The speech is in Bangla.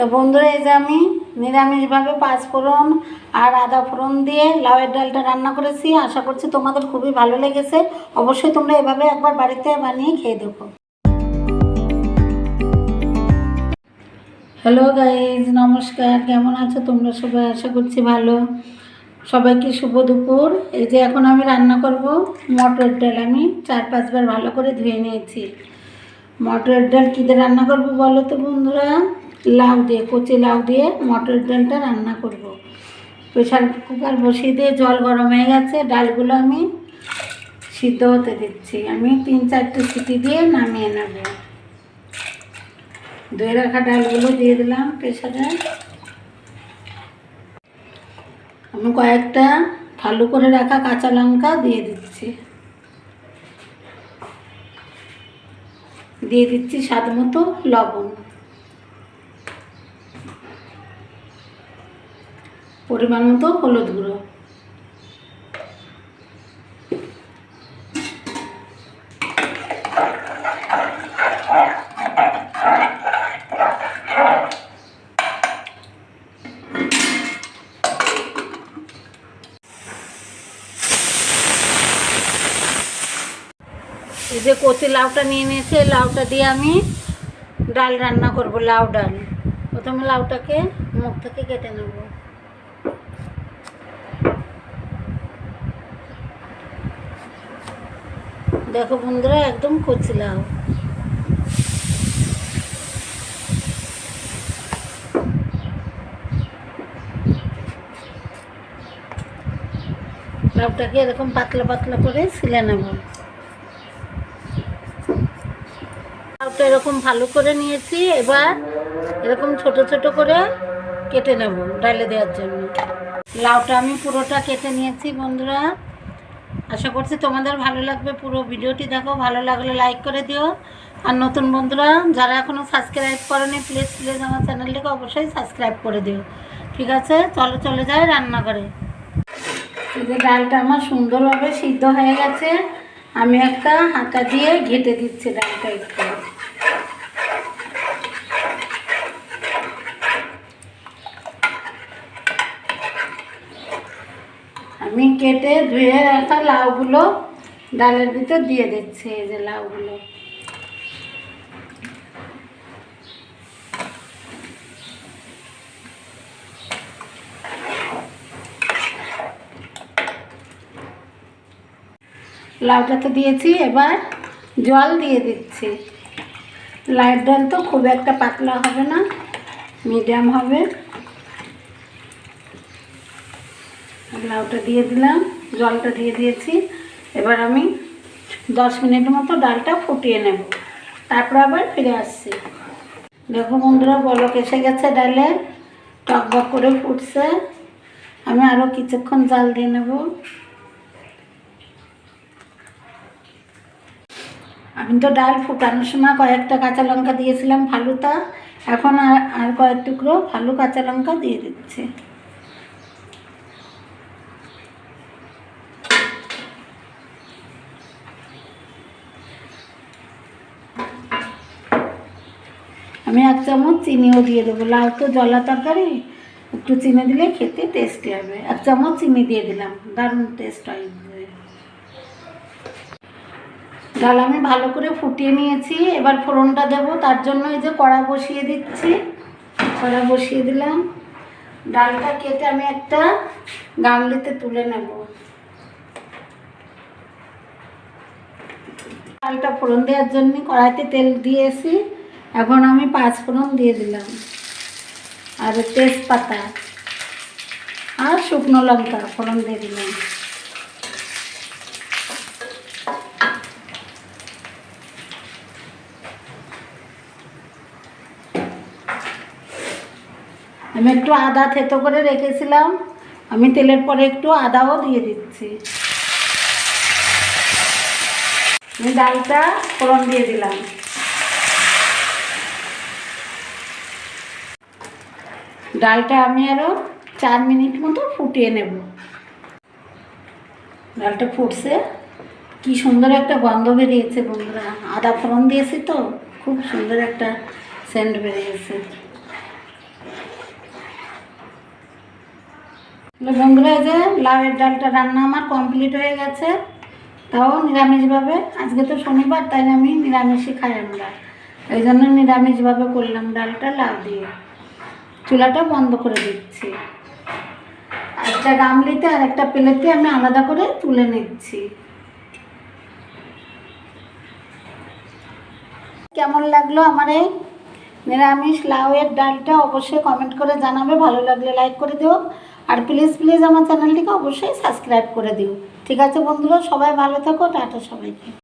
তো বন্ধুরা, এই যে আমি নিরামিষভাবে পাঁচ ফোড়ন আর আদা ফোড়ন দিয়ে লাউয়ের ডালটা রান্না করেছি। আশা করছি তোমাদের খুবই ভালো লেগেছে। অবশ্যই তোমরা এভাবে একবার বাড়িতে বানিয়ে খেয়ে দেখো। হ্যালো গাইজ নমস্কার। কেমন আছো তোমরা সবাই? আশা করছি ভালো। সবাইকে শুভ দুপুর। এই যে এখন আমি রান্না করব মটর ডাল। আমি চার পাঁচবার ভালো করে ধুয়ে নিয়েছি। মটরের ডাল কী দিয়ে রান্না করব বলো তো বন্ধুরা? লাউ দিয়ে, কচি লাউ দিয়ে মটর ডালটা রান্না করব। প্রেশার কুকার বসিয়ে দিয়ে জল গরম হয়ে গেছে, ডালগুলো আমি সিদ্ধ হতে দিচ্ছি। আমি তিন চারটে সিটি দিয়ে নামিয়ে নেব। ধুয়ে রাখা ডালগুলো দিয়ে দিলাম প্রেশারে আমি কয়েকটা ফালু করে রাখা কাঁচা লঙ্কা দিয়ে দিচ্ছি। দিয়ে দিচ্ছি স্বাদ মতো লবণ। পরিমাণ মতো হলুদ গুঁড়ো। এই যে কচি লাউটা নিয়ে নিয়েছি লাউটা দিয়ে আমি ডাল রান্না করব, লাউ ডাল। প্রথমে লাউটাকে মুখ থেকে কেটে নেব। দেখো বন্ধুরা, একদম কচি লাউ লাউটাকে এরকম পাতলা পাতলা করে ছিলে নেব। লাউটা এরকম ভালো করে নিয়েছি, এবার এরকম ছোট ছোট করে কেটে নেব ডালে দেওয়ার জন্য। লাউটা আমি পুরোটা কেটে নিয়েছি বন্ধুরা। আশা করছি তোমাদের ভালো লাগবে পুরো ভিডিওটি দেখো, ভালো লাগলে লাইক করে দিও। আর নতুন বন্ধুরা, যারা এখনও সাবস্ক্রাইব করেনি প্লিজ প্লিজ আমার চ্যানেলটিকে অবশ্যই সাবস্ক্রাইব করে দিও। ঠিক আছে, চলো, চলে যায় রান্না করে যে ডালটা আমার সুন্দরভাবে সিদ্ধ হয়ে গেছে। আমি একটা হাতা দিয়ে ঘেটে দিচ্ছি ডালটা একটু। আমি কেটে ধুয়ে রাখা লাউগুলো ডালের ভিতর দিয়ে দিচ্ছি, এই যে লাউগুলো। লাউটা তো দিয়েছি, এবার জল দিয়ে দিচ্ছি। লাইট ডাল তো খুব একটা পাতলা হবে না, মিডিয়াম হবে। লাউটা দিয়ে দিলাম, জলটা দিয়ে দিয়েছি। এবার আমি দশ মিনিট মতো ডালটা ফুটিয়ে নেব। তারপর আবার ফিরে আসছি। দেখো বন্ধুরা, বলক এসে গেছে ডালে টকবক করে ফুটছে। আমি আরও কিছুক্ষণ জাল দিয়ে নেব। আমি তো ডাল ফুটানোর সময় কয়েকটা কাঁচা লঙ্কা দিয়েছিলাম ফালুতা এখন আর আর কয়েক টুকরো ফালু কাঁচা লঙ্কা দিয়ে দিচ্ছি। আমি এক চামচ চিনিও দিয়ে দেবো। লাউ তো জলা তরকারি, একটু চিনি দিলে খেতে টেস্টি হবে। এক চামচ চিনি দিয়ে দিলাম, দারুণ টেস্ট হয়। ডাল আমি ভালো করে ফুটিয়ে নিয়েছি, এবার ফোড়নটা দেব, তার জন্য এই যে কড়া বসিয়ে দিচ্ছি। কড়া বসিয়ে দিলাম। ডালটা কেটে আমি একটা গামলিতে তুলে নেব। ডালটা ফোড়ন দেওয়ার জন্য কড়াইতে তেল দিয়েছি। এখন আমি পাঁচ ফোড়ন দিয়ে দিলাম। আর তেজপাতা আর শুকনো লঙ্কা ফোড়ন দিয়ে দিলাম। আমি একটু আদা থেতো করে রেখেছিলাম। আমি তেলের পরে একটু আদাও দিয়ে দিচ্ছি। আমি ডালটা ফোড়ন দিয়ে দিলাম। ডালটা আমি আরও চার মিনিট মতো ফুটিয়ে নেব। ডালটা ফুটছে। কি সুন্দর একটা গন্ধ বেরিয়েছে বন্ধুরা। আদা ফোড়ন দিয়েছি তো, খুব সুন্দর একটা সেন্ট বেরিয়েছে। বন্ধুরা যে লাউয়ের ডালটা রান্না আমার কমপ্লিট হয়ে গেছে। তাও নিরামিষভাবে। আজকে তো শনিবার, তাই আমি নিরামিষই খাই আমরা। এই জন্য নিরামিষভাবে করলাম ডালটা লাউ দিয়ে। চুলাটা বন্ধ করে দিচ্ছি। একটা গামলিতে আর একটা প্লেটে আমি আলাদা করে তুলে নিচ্ছি। কেমন লাগল আমার এই নিরামিষ লাউয়ের ডালটা অবশ্যই কমেন্ট করে জানাবে। ভালো লাগলে লাইক করে দিও। আর প্লিজ প্লিজ আমার চ্যানেলটিকে অবশ্যই সাবস্ক্রাইব করে দিও। ঠিক আছে বন্ধুরা, সবাই ভালো থাকো, টাটা সবাইকে।